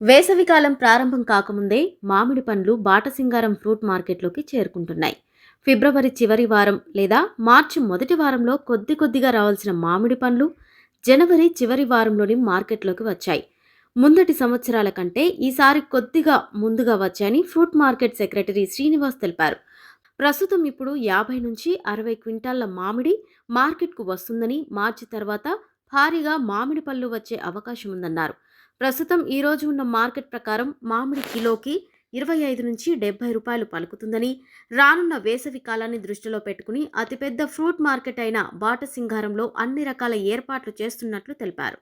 వేసవికాలం ప్రారంభం కాకముందే మామిడి పండ్లు బాటసింగారం ఫ్రూట్ మార్కెట్లోకి చేరుకుంటున్నాయి. ఫిబ్రవరి చివరి వారం లేదా మార్చి మొదటి వారంలో కొద్ది కొద్దిగా రావాల్సిన మామిడి పండ్లు జనవరి చివరి వారంలోని మార్కెట్లోకి వచ్చాయి. ముందటి సంవత్సరాల కంటే ఈసారి కొద్దిగా ముందుగా వచ్చాయని ఫ్రూట్ మార్కెట్ సెక్రటరీ శ్రీనివాస్ తెలిపారు. ప్రస్తుతం ఇప్పుడు యాభై నుంచి అరవై క్వింటాళ్ళ మామిడి మార్కెట్కు వస్తుందని మార్చి తర్వాత భారీగా మామిడి పళ్ళు వచ్చే అవకాశం ఉందన్నారు ప్రస్తుతం ఈ రోజు ఉన్న మార్కెట్ ప్రకారం మామిడి కిలోకి ఇరవై ఐదు నుంచి డెబ్బై రూపాయలు పలుకుతుందని రానున్న వేసవి కాలాన్ని దృష్టిలో పెట్టుకుని అతిపెద్ద ఫ్రూట్ మార్కెట్ అయిన బాటసింగారంలో అన్ని రకాల ఏర్పాట్లు చేస్తున్నట్లు తెలిపారు.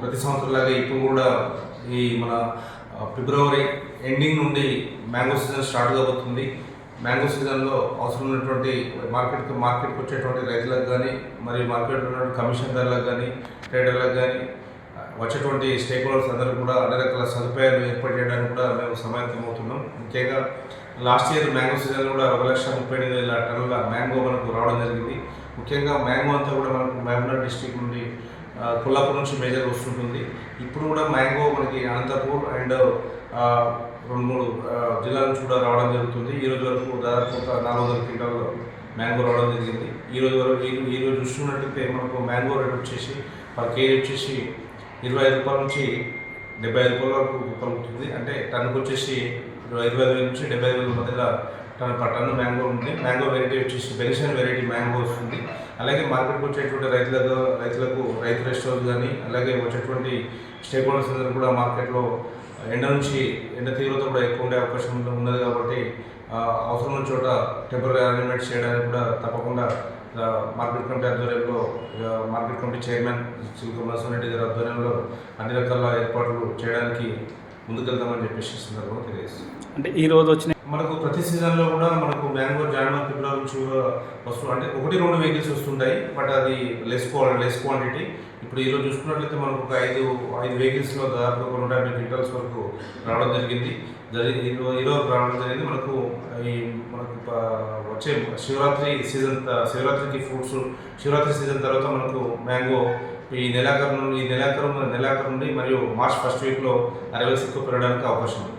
ప్రతి సంవత్సరంలాగా ఇప్పుడు కూడా ఈ మన ఫిబ్రవరి ఎండింగ్ నుండి మ్యాంగో సీజన్ స్టార్ట్ కాబోతుంది. మ్యాంగో సీజన్లో అవసరం ఉన్నటువంటి మార్కెట్కి మార్కెట్కి వచ్చేటువంటి రైతులకు కానీ మరియు మార్కెట్లో ఉన్నటువంటి ధరలకు కానీ ట్రేడర్లకు కానీ వచ్చేటువంటి స్టేక్ హోల్డర్స్ అందరూ కూడా అన్ని రకాల సదుపాయాలు ఏర్పాటు చేయడానికి కూడా మేము సమాయత్తమవుతున్నాం ముఖ్యంగా లాస్ట్ ఇయర్ మ్యాంగో సీజన్ కూడా ఒక లక్ష ముప్పై ఎనిమిది వేల టన్నుల మ్యాంగో మనకు రావడం జరిగింది. ముఖ్యంగా మ్యాంగో అంతా కూడా మనకు మహబూబ్నగర్ డిస్టిక్ నుండి కొల్లాపూర్ నుంచి మేజర్ వస్తుంటుంది. ఇప్పుడు కూడా మ్యాంగో మనకి అనంతపూర్ అండ్ రెండు మూడు జిల్లాల నుంచి కూడా రావడం జరుగుతుంది. ఈ రోజు వరకు దాదాపు ఒక నాలుగు వందల క్వింటాల్ మ్యాంగో రావడం జరిగింది. ఈ రోజు వరకు ఈ ఈ రోజు చూస్తున్నట్టయితే మనకు మ్యాంగో రేట్ వచ్చేసి పర్ కేజీ వచ్చేసి ఇరవై ఐదు రూపాయల నుంచి డెబ్బై ఐదు రూపాయల వరకు పలుకుతుంది అంటే టన్నుకు వచ్చేసి ఇరవై ఐదు వేల నుంచి డెబ్బై ఐదు వేల మధ్యలో టన్ పర్ మ్యాంగో ఉంది. మ్యాంగో వెరైటీ వచ్చేసి బెనిషన్ వెరైటీ మ్యాంగో వస్తుంది. అలాగే మార్కెట్కి వచ్చేటువంటి రైతులకు రైతులకు రైతు రెస్టారెంట్ కానీ అలాగే వచ్చేటువంటి స్టేక్ హోల్డర్స్ అందరూ కూడా మార్కెట్లో ఎండ నుంచి ఎండ తీవ్రత కూడా ఎక్కువ ఉండే అవకాశం ఉన్నది కాబట్టి అవసరం ఉన్న చోట టెంపరీ అరేంజ్మెంట్ చేయడానికి కూడా తప్పకుండా మార్కెట్ కమిటీ ఆధ్వర్యంలో మార్కెట్ కమిటీ చైర్మన్ సిల్క రెడ్డి గారి ఆధ్వర్యంలో అన్ని రకాల ఏర్పాట్లు చేయడానికి ముందుకెళ్తామని చెప్పేసి ఈ సందర్భంగా అంటే ఈ రోజు వచ్చిన మనకు ప్రతి సీజన్లో కూడా మనకు మ్యాంగో జాన్వర్ ఫిబ్రవరి నుంచి వస్తు అంటే ఒకటి రెండు వెహికల్స్ వస్తుంటాయి బట్ అది లెస్ క్వాలిటీ లెస్ క్వాంటిటీ ఇప్పుడు ఈరోజు చూసుకున్నట్లయితే మనకు ఒక ఐదు ఐదు వెహికల్స్లో దాదాపు ఒక నూట యాభై క్వింటల్స్ వరకు రావడం జరిగింది. జరిగి ఈరోజు రావడం జరిగింది. మనకు ఈ మనకు వచ్చే శివరాత్రి సీజన్ శివరాత్రికి ఫ్రూట్స్ శివరాత్రి సీజన్ తర్వాత మనకు మ్యాంగో ఈ నెలాఖరు నుండి ఈ నెలాఖరు నెలాఖరు నుండి మరియు మార్చ్ ఫస్ట్ వీక్లో అరవై సిక్కు పెరగడానికి అవకాశం ఉంది.